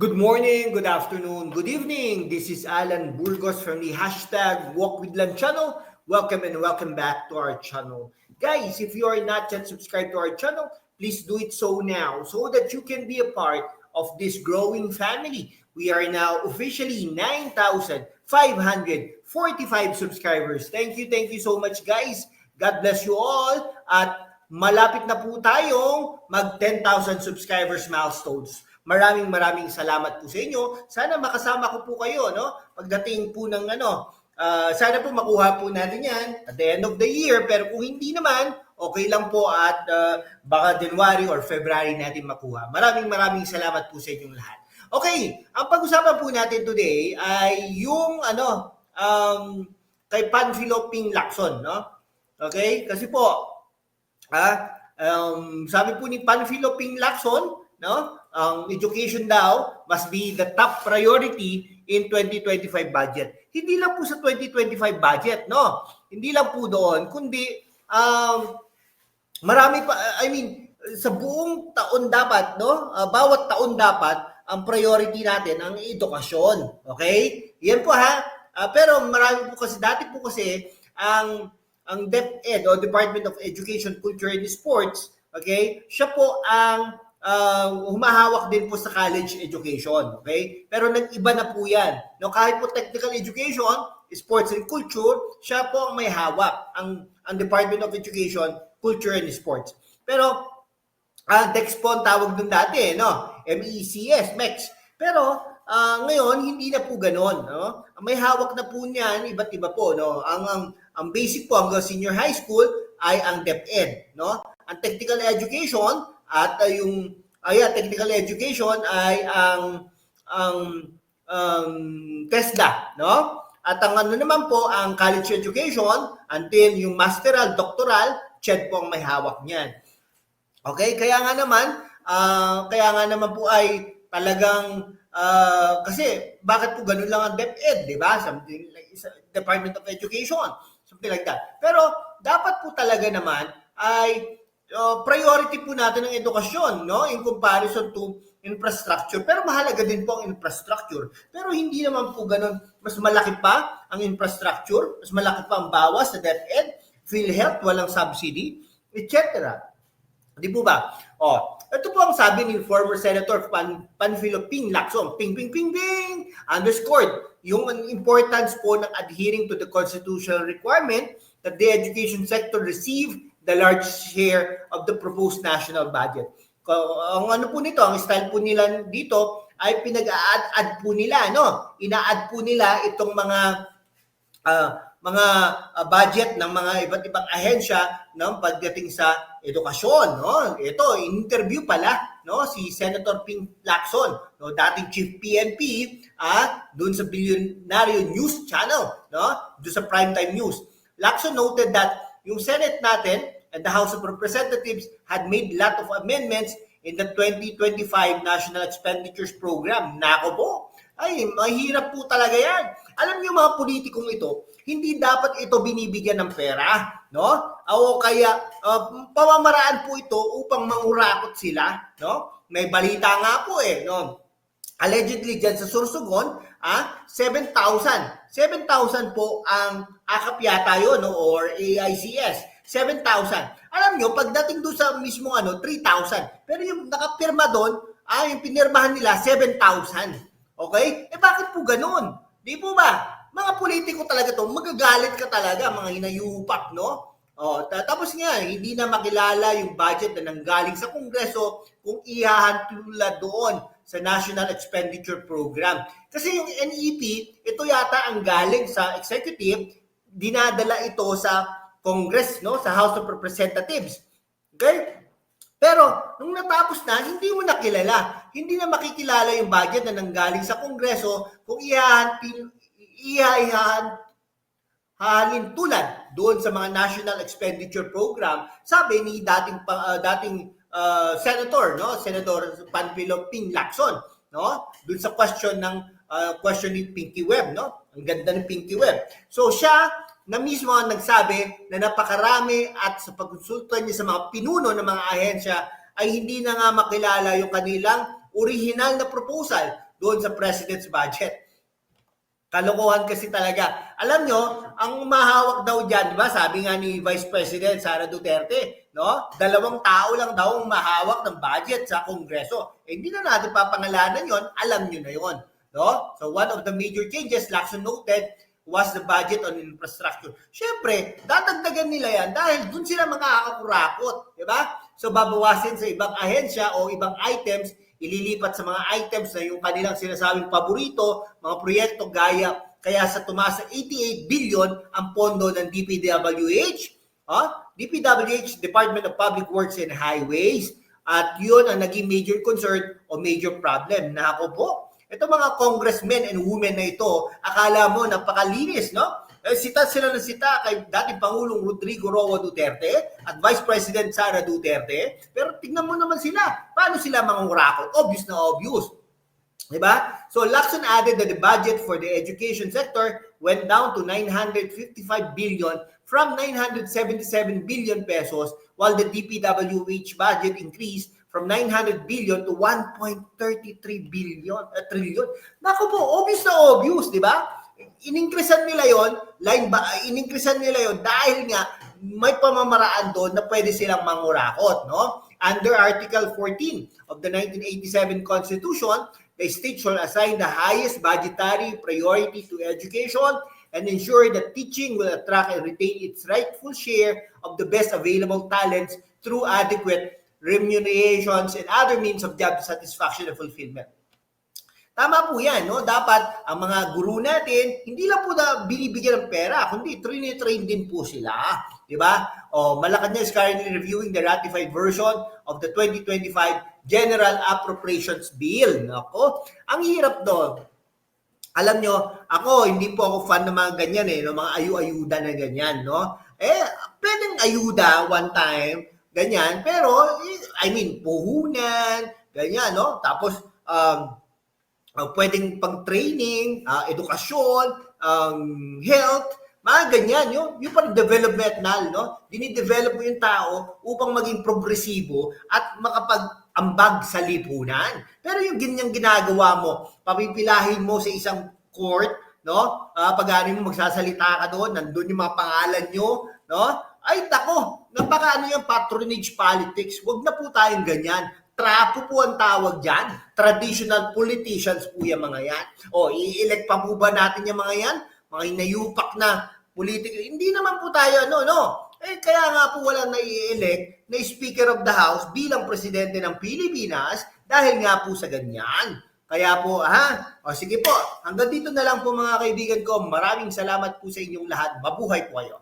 Good morning, good afternoon, good evening. This is Alan Burgos from the hashtag Walk with Lan channel. Welcome and welcome back to our channel. Guys, if you are not yet subscribed to our channel, please do it so now so that you can be a part of this growing family. We are now officially 9,545 subscribers. Thank you, thank you so much guys. God bless you all. At malapit na po tayong mag 10,000 subscribers milestones. Maraming maraming salamat po sa inyo. Sana makasama ko po kayo no pagdating po ng ano ah, sana po makuha po natin yan at the end of the year pero kung hindi naman okay lang po at ah, baka January or February natin makuha. Maraming maraming salamat po sa inyong lahat. Okay, ang pag-usapan po natin today ay yung ano um, kay Panfilo Ping Lacson, no? Okay? Kasi po Ah, um, sabi po ni Panfilo Ping Lacson, no? Ang education daw must be the top priority in 2025 budget. Hindi lang po sa 2025 budget, no? Hindi lang po doon, kundi um, marami pa I mean sa buong taon dapat, no? Ah, bawat taon dapat ang priority natin ang edukasyon. Okay? Yan po ha. Ah, pero marami po kasi dati po kasi ang ang DepEd o Department of Education, Culture and Sports, okay? Siya po ang uh, humahawak din po sa college education, okay? Pero nag-iba na po 'yan. No, kahit po technical education, sports and culture, siya po ang may hawak ang ang Department of Education, Culture and Sports. Pero uh, DEXPO ang tawag dun dati, no? MECS, MEX. Pero ah, ngayon hindi na po ganoon, no? May hawak na po niyan iba't iba po, no? Ang ang ang basic po hanggang senior high school ay ang DepEd, no? Ang technical education at uh, yung ay technical education ay ang ang um, TESDA, no? At ang ano naman po, ang college education until yung masteral, doctoral, CHED po ang may hawak niyan. Okay, kaya nga naman, ah, kaya nga naman po ay talagang ah, kasi bakit po ganun lang ang DepEd, di ba? Something like Department of Education, something like that. Pero dapat po talaga naman ay uh, priority po natin ang edukasyon, no? In comparison to infrastructure. Pero mahalaga din po ang infrastructure. Pero hindi naman po ganun. Mas malaki pa ang infrastructure, mas malaki pa ang bawas sa DepEd, PhilHealth, walang subsidy, etc. Di po ba? Oh, ito po ang sabi ni former Senator Pan, Panfilo Ping Lacson. Ping, ping, ping, ping! Underscored. Yung importance po ng adhering to the constitutional requirement that the education sector receive the large share of the proposed national budget. Ang ano po nito, ang style po nila dito ay pinag-a-add po nila, no? Ina-add po nila itong mga uh, mga uh, budget ng mga iba't ibang ahensya no pagdating sa edukasyon no? Ito interview pala no? Si Senator Ping Lacson no? Dating chief PNP at doon sa Billionaire News Channel no? Doon sa primetime news. Lacson noted that yung Senate natin and the House of Representatives had made lot of amendments in the 2025 National Expenditures Program nako po ay mahirap po talaga yan alam niyo mga politikong ito hindi dapat ito binibigyan ng pera, no? O kaya uh, pamamaraan po ito upang mangurakot sila, no? May balita nga po eh, no? Allegedly dyan sa Sursugon, ah, 7,000. 7,000 po ang akap yata yun, no? Or AICS. 7,000. Alam nyo, pagdating doon sa mismo ano, 3,000. Pero yung nakapirma doon, ah, yung pinirmahan nila, 7,000. Okay? Eh bakit po ganun? Di po ba? mga politiko talaga to, magagalit ka talaga, mga hinayupak, no? Oh, tapos nga, hindi na makilala yung budget na nanggaling sa Kongreso kung ihahantula doon sa National Expenditure Program. Kasi yung NEP, ito yata ang galing sa executive, dinadala ito sa Congress, no, sa House of Representatives. Okay? Pero nung natapos na, hindi mo nakilala. Hindi na makikilala yung budget na nanggaling sa Kongreso kung ihahantin ihahan halin tulad doon sa mga National Expenditure Program, sabi ni dating uh, dating uh, senator, no, Senator Panfilo Ping Lacson, no, doon sa question ng uh, question ni Pinky Webb, no. Ang ganda ni Pinky Webb. So siya na mismo ang nagsabi na napakarami at sa pagkonsulta niya sa mga pinuno ng mga ahensya ay hindi na nga makilala yung kanilang original na proposal doon sa president's budget. Kalokohan kasi talaga. Alam nyo, ang mahawak daw dyan, di ba? Sabi nga ni Vice President Sara Duterte, no? Dalawang tao lang daw ang mahawak ng budget sa Kongreso. Eh, hindi na natin papangalanan yon, alam nyo na yon. No? So one of the major changes, Lacson noted, was the budget on infrastructure. Siyempre, dadagdagan nila yan dahil dun sila makakakurakot. Di ba? So babawasin sa ibang ahensya o ibang items ililipat sa mga items na yung kanilang sinasabing paborito, mga proyekto gaya, kaya sa tumaas sa 88 billion ang pondo ng DPWH, ha? DPWH, Department of Public Works and Highways, at yun ang naging major concern o major problem. Na ako po, ito mga congressmen and women na ito, akala mo napakalinis, no? Eh, sita sila ng sita kay dating Pangulong Rodrigo Roa Duterte at Vice President Sara Duterte. Pero tingnan mo naman sila. Paano sila mangurakot? Obvious na obvious. Diba? So Lacson added that the budget for the education sector went down to 955 billion from 977 billion pesos while the DPWH budget increased from 900 billion to 1.33 billion uh, trillion. Naku po, obvious na obvious, di ba? Ininkresan nila yon, line ba, ininkresan nila yon dahil nga may pamamaraan doon na pwede silang mangurakot, no? Under Article 14 of the 1987 Constitution, the state shall assign the highest budgetary priority to education and ensure that teaching will attract and retain its rightful share of the best available talents through adequate remunerations and other means of job satisfaction and fulfillment. Tama po yan, no? Dapat ang mga guru natin, hindi lang po na binibigyan ng pera, kundi train din po sila. Di ba? O, Malacanang is currently reviewing the ratified version of the 2025 General Appropriations Bill. Nako, ang hirap doon. Alam nyo, ako, hindi po ako fan ng mga ganyan eh, no? mga ayu-ayuda na ganyan, no? Eh, pwedeng ayuda one time, ganyan, pero, eh, I mean, puhunan, ganyan, no? Tapos, um, uh, pwedeng pag-training, uh, edukasyon, um, health, mga ganyan, yung, yung parang developmental, no? Dinidevelop mo yung tao upang maging progresibo at makapag-ambag sa lipunan. Pero yung ganyang ginagawa mo, papipilahin mo sa isang court, no? Uh, pag ano mo magsasalita ka doon, nandun yung mga pangalan nyo, no? Ay, tako, napaka ano yung patronage politics. Huwag na po tayong ganyan. Trapo po ang tawag dyan. Traditional politicians po yung mga yan. O, i-elect pa po ba natin yung mga yan? Mga inayupak na politik. Hindi naman po tayo, no, no. Eh, kaya nga po walang nai-elect na Speaker of the House bilang Presidente ng Pilipinas dahil nga po sa ganyan. Kaya po, ha? O sige po, hanggang dito na lang po mga kaibigan ko. Maraming salamat po sa inyong lahat. Mabuhay po kayo.